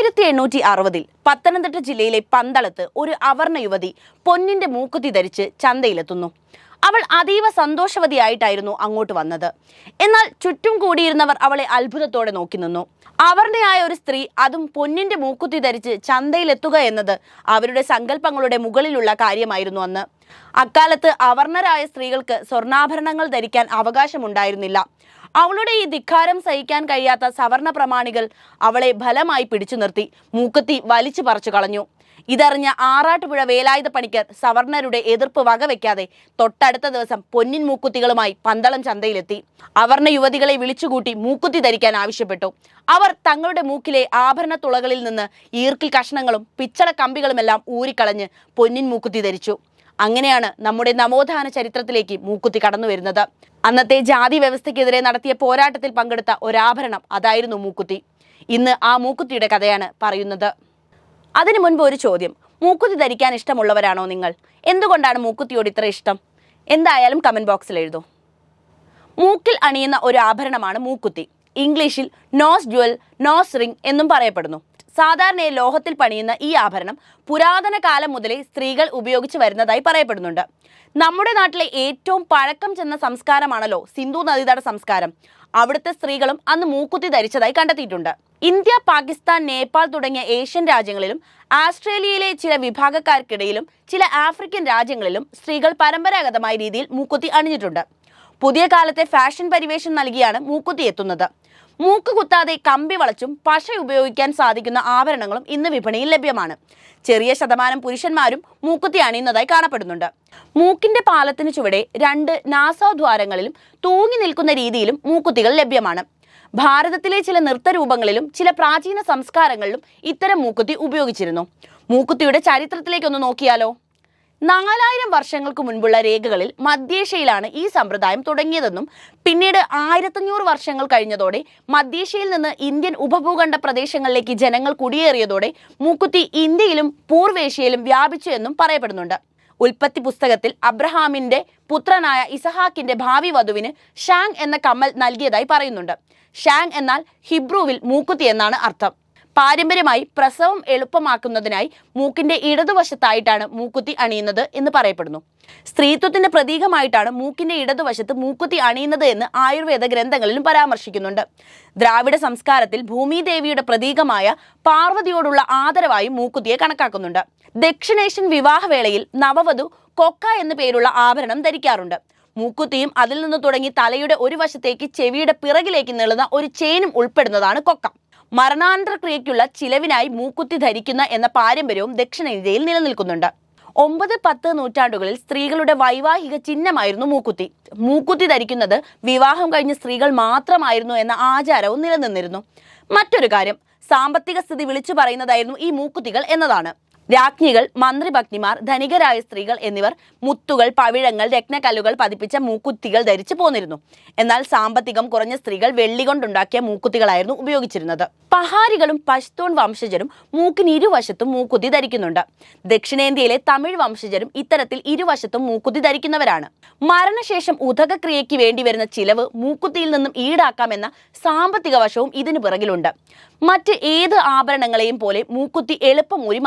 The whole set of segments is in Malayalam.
ആയിരത്തി എണ്ണൂറ്റി അറുപതിൽ പത്തനംതിട്ട ജില്ലയിലെ പന്തളത്ത് ഒരു അവർണ യുവതി പൊന്നിന്റെ മൂക്കുത്തി ധരിച്ച് ചന്തയിലെത്തുന്നു. അവൾ അതീവ സന്തോഷവതിയായിട്ടായിരുന്നു അങ്ങോട്ട് വന്നത്. എന്നാൽ ചുറ്റും കൂടിയിരുന്നവർ അവളെ അത്ഭുതത്തോടെ നോക്കി നിന്നു. അവരുടെയായ ഒരു സ്ത്രീ അതും പൊന്നിന്റെ മൂക്കുത്തി ധരിച്ച് ചന്തയിലെത്തുക എന്നത് അവരുടെ സങ്കല്പങ്ങളുടെ മുകളിലുള്ള കാര്യമായിരുന്നു അന്ന്. അക്കാലത്ത് അവർണരായ സ്ത്രീകൾക്ക് സ്വർണാഭരണങ്ങൾ ധരിക്കാൻ അവകാശമുണ്ടായിരുന്നില്ല. അവളുടെ ഈ ധിക്കാരം സഹിക്കാൻ കഴിയാത്ത സവർണ പ്രമാണികൾ അവളെ ബലമായി പിടിച്ചു നിർത്തി. മൂക്കുത്തി വലിച്ചു പറിച്ചു കളഞ്ഞു. ഇതറിഞ്ഞ ആറാട്ടുപുഴ വേലായുധ പണിക്കർ സവർണരുടെ എതിർപ്പ് വകവെക്കാതെ തൊട്ടടുത്ത ദിവസം പൊന്നിൻ മൂക്കുത്തികളുമായി പന്തളം ചന്തയിലെത്തി. അവർണ യുവതികളെ വിളിച്ചുകൂട്ടി മൂക്കുത്തി ധരിക്കാൻ ആവശ്യപ്പെട്ടു. അവർ തങ്ങളുടെ മൂക്കിലെ ആഭരണ തുളകളിൽ നിന്ന് ഈർക്കിൽ കഷ്ണങ്ങളും പിച്ചള കമ്പികളുമെല്ലാം ഊരിക്കളഞ്ഞ് പൊന്നിൻ മൂക്കുത്തി ധരിച്ചു. അങ്ങനെയാണ് നമ്മുടെ നവോത്ഥാന ചരിത്രത്തിലേക്ക് മൂക്കുത്തി കടന്നു വരുന്നത്. അന്നത്തെ ജാതി വ്യവസ്ഥയ്ക്കെതിരെ നടത്തിയ പോരാട്ടത്തിൽ പങ്കെടുത്ത ഒരാഭരണം അതായിരുന്നു മൂക്കുത്തി. ഇന്ന് ആ മൂക്കുത്തിയുടെ കഥയാണ് പറയുന്നത്. അതിനു മുൻപ് ഒരു ചോദ്യം. മൂക്കുത്തി ധരിക്കാൻ ഇഷ്ടമുള്ളവരാണോ നിങ്ങൾ? എന്തുകൊണ്ടാണ് മൂക്കുത്തിയോട് ഇത്ര ഇഷ്ടം? എന്തായാലും കമന്റ് ബോക്സിൽ എഴുതൂ. മൂക്കിൽ അണിയുന്ന ഒരു ആഭരണമാണ് മൂക്കുത്തി. ഇംഗ്ലീഷിൽ നോസ് ജുവൽ നോസ് റിംഗ് എന്നും പറയപ്പെടുന്നു. സാധാരണയായി ലോഹത്തിൽ പണിയുന്ന ഈ ആഭരണം പുരാതന കാലം മുതലേ സ്ത്രീകൾ ഉപയോഗിച്ച് വരുന്നതായി പറയപ്പെടുന്നുണ്ട്. നമ്മുടെ നാട്ടിലെ ഏറ്റവും പഴക്കം ചെന്ന സംസ്കാരമാണല്ലോ സിന്ധു നദീതട സംസ്കാരം. അവിടുത്തെ സ്ത്രീകളും അന്ന് മൂക്കുത്തി ധരിച്ചതായി കണ്ടെത്തിയിട്ടുണ്ട്. ഇന്ത്യ പാകിസ്ഥാൻ നേപ്പാൾ തുടങ്ങിയ ഏഷ്യൻ രാജ്യങ്ങളിലും ആസ്ട്രേലിയയിലെ ചില വിഭാഗക്കാർക്കിടയിലും ചില ആഫ്രിക്കൻ രാജ്യങ്ങളിലും സ്ത്രീകൾ പരമ്പരാഗതമായ രീതിയിൽ മൂക്കുത്തി അണിഞ്ഞിട്ടുണ്ട്. പുതിയ കാലത്തെ ഫാഷൻ പരിവേഷം നൽകിയാണ് മൂക്കുത്തി എത്തുന്നത്. മൂക്ക് കുത്താതെ കമ്പി വളച്ചും പശ ഉപയോഗിക്കാൻ സാധിക്കുന്ന ആഭരണങ്ങളും ഇന്ന് വിപണിയിൽ ലഭ്യമാണ്. ചെറിയ ശതമാനം പുരുഷന്മാരും മൂക്കുത്തി അണിയുന്നതായി കാണപ്പെടുന്നുണ്ട്. മൂക്കിന്റെ പാലത്തിന് ചുവടെ രണ്ട് നാസോദ്വാരങ്ങളിലും തൂങ്ങി നിൽക്കുന്ന രീതിയിലും മൂക്കുത്തികൾ ലഭ്യമാണ്. ഭാരതത്തിലെ ചില നൃത്തരൂപങ്ങളിലും ചില പ്രാചീന സംസ്കാരങ്ങളിലും ഇത്തരം മൂക്കുത്തി ഉപയോഗിച്ചിരുന്നു. മൂക്കുത്തിയുടെ ചരിത്രത്തിലേക്കൊന്ന് നോക്കിയാലോ? നാലായിരം വർഷങ്ങൾക്ക് മുൻപുള്ള രേഖകളിൽ മധ്യേഷ്യയിലാണ് ഈ സമ്പ്രദായം തുടങ്ങിയതെന്നും പിന്നീട് ആയിരത്തഞ്ഞൂറ് വർഷങ്ങൾ കഴിഞ്ഞതോടെ മധ്യേഷ്യയിൽ നിന്ന് ഇന്ത്യൻ ഉപഭൂഖണ്ഡ പ്രദേശങ്ങളിലേക്ക് ജനങ്ങൾ കുടിയേറിയതോടെ മൂക്കുത്തി ഇന്ത്യയിലും പൂർവേഷ്യയിലും വ്യാപിച്ചു എന്നും പറയപ്പെടുന്നുണ്ട്. ഉൽപ്പത്തി പുസ്തകത്തിൽ അബ്രഹാമിന്റെ പുത്രനായ ഇസഹാക്കിന്റെ ഭാവി വധുവിന് ഷാങ് എന്ന കമ്മൽ നൽകിയതായി പറയുന്നുണ്ട്. ഷാങ് എന്നാൽ ഹിബ്രുവിൽ മൂക്കുത്തി എന്നാണ് അർത്ഥം. പാരമ്പര്യമായി പ്രസവം എളുപ്പമാക്കുന്നതിനായി മൂക്കിന്റെ ഇടതുവശത്തായിട്ടാണ് മൂക്കുത്തി അണിയുന്നത് എന്ന് പറയപ്പെടുന്നു. സ്ത്രീത്വത്തിന്റെ പ്രതീകമായിട്ടാണ് മൂക്കിന്റെ ഇടതുവശത്ത് മൂക്കുത്തി അണിയുന്നത് എന്ന് ആയുർവേദ ഗ്രന്ഥങ്ങളിലും പരാമർശിക്കുന്നുണ്ട്. ദ്രാവിഡ സംസ്കാരത്തിൽ ഭൂമിദേവിയുടെ പ്രതീകമായ പാർവതിയോടുള്ള ആദരവായി മൂക്കുത്തിയെ കണക്കാക്കുന്നുണ്ട്. ദക്ഷിണേഷ്യൻ വിവാഹവേളയിൽ നവവധു കൊക്ക എന്നു പേരുള്ള ആഭരണം ധരിക്കാറുണ്ട്. മൂക്കുത്തിയും അതിൽ നിന്ന് തുടങ്ങി തലയുടെ ഒരു വശത്തേക്ക് ചെവിയുടെ പിറകിലേക്ക് നീളുന്ന ഒരു ചെയിനും ഉൾപ്പെടുന്നതാണ് കൊക്ക. മരണാനന്തര ക്രിയയ്ക്കുള്ള ചിലവിനായി മൂക്കുത്തി ധരിക്കുന്ന എന്ന പാരമ്പര്യവും ദക്ഷിണേന്ത്യയിൽ നിലനിൽക്കുന്നുണ്ട്. ഒമ്പത് പത്ത് നൂറ്റാണ്ടുകളിൽ സ്ത്രീകളുടെ വൈവാഹിക ചിഹ്നമായിരുന്നു മൂക്കുത്തി. മൂക്കുത്തി ധരിക്കുന്നത് വിവാഹം കഴിഞ്ഞ സ്ത്രീകൾ മാത്രമായിരുന്നു എന്ന ആചാരവും നിലനിന്നിരുന്നു. മറ്റൊരു കാര്യം സാമ്പത്തിക സ്ഥിതി വിളിച്ചു പറയുന്നതായിരുന്നു ഈ മൂക്കുത്തികൾ എന്നതാണ്. രാജ്ഞികൾ മന്ത്രിഭഗ്നിമാർ ധനികരായ സ്ത്രീകൾ എന്നിവർ മുത്തുകൾ പവിഴങ്ങൾ രത്നക്കല്ലുകൾ പതിപ്പിച്ച മൂക്കുത്തികൾ ധരിച്ചു പോന്നിരുന്നു. എന്നാൽ സാമ്പത്തികം കുറഞ്ഞ സ്ത്രീകൾ വെള്ളി കൊണ്ടുണ്ടാക്കിയ മൂക്കുത്തികളായിരുന്നു ഉപയോഗിച്ചിരുന്നത്. പഹാരികളും പശ്തൂൺ വംശജരും മൂക്കിന് ഇരുവശത്തും മൂക്കുത്തി ധരിക്കുന്നുണ്ട്. ദക്ഷിണേന്ത്യയിലെ തമിഴ് വംശജരും ഇത്തരത്തിൽ ഇരുവശത്തും മൂക്കുത്തി ധരിക്കുന്നവരാണ്. മരണശേഷം ഉദകക്രിയയ്ക്ക് വേണ്ടി വരുന്ന ചിലവ് മൂക്കുത്തിയിൽ നിന്നും ഈടാക്കാമെന്ന സാമ്പത്തിക വശവും ഇതിനു പിറകിലുണ്ട്. മറ്റ് ഏത് ആഭരണങ്ങളെയും പോലെ മൂക്കുത്തി എളുപ്പം ഊരി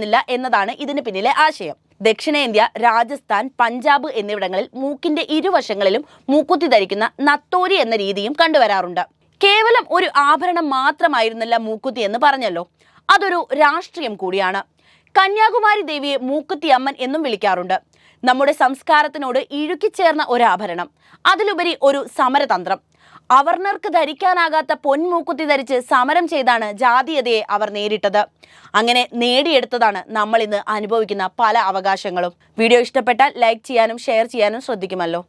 മാറ്റാനാവുന്നില്ല എന്നതാണ് ഇതിന് പിന്നിലെ ആശയം. ദക്ഷിണേന്ത്യ രാജസ്ഥാൻ പഞ്ചാബ് എന്നിവിടങ്ങളിൽ മൂക്കിന്റെ ഇരുവശങ്ങളിലും മൂക്കുത്തി ധരിക്കുന്ന നത്തോരി എന്ന രീതിയും കണ്ടുവരാറുണ്ട്. കേവലം ഒരു ആഭരണം മാത്രമായിരുന്നില്ല മൂക്കുത്തി എന്ന് പറഞ്ഞല്ലോ. അതൊരു രാഷ്ട്രീയം കൂടിയാണ്. കന്യാകുമാരി ദേവിയെ മൂക്കുത്തി അമ്മൻ എന്നും വിളിക്കാറുണ്ട്. നമ്മുടെ സംസ്കാരത്തിനോട് ഇഴുക്കിച്ചേർന്ന ഒരു ആഭരണം അതിലുപരി ഒരു സമരതന്ത്രം. അവർണർക്ക് ധരിക്കാനാകാത്ത പൊൻമൂക്കുത്തി ധരിച്ച് സമരം ചെയ്താണ് ജാതീയതയെ അവർ നേരിട്ടത്. അങ്ങനെ നേടിയെടുത്തതാണ് നമ്മൾ ഇന്ന് അനുഭവിക്കുന്ന പല അവകാശങ്ങളും. വീഡിയോ ഇഷ്ടപ്പെട്ടാൽ ലൈക്ക് ചെയ്യാനും ഷെയർ ചെയ്യാനും ശ്രദ്ധിക്കുമല്ലോ.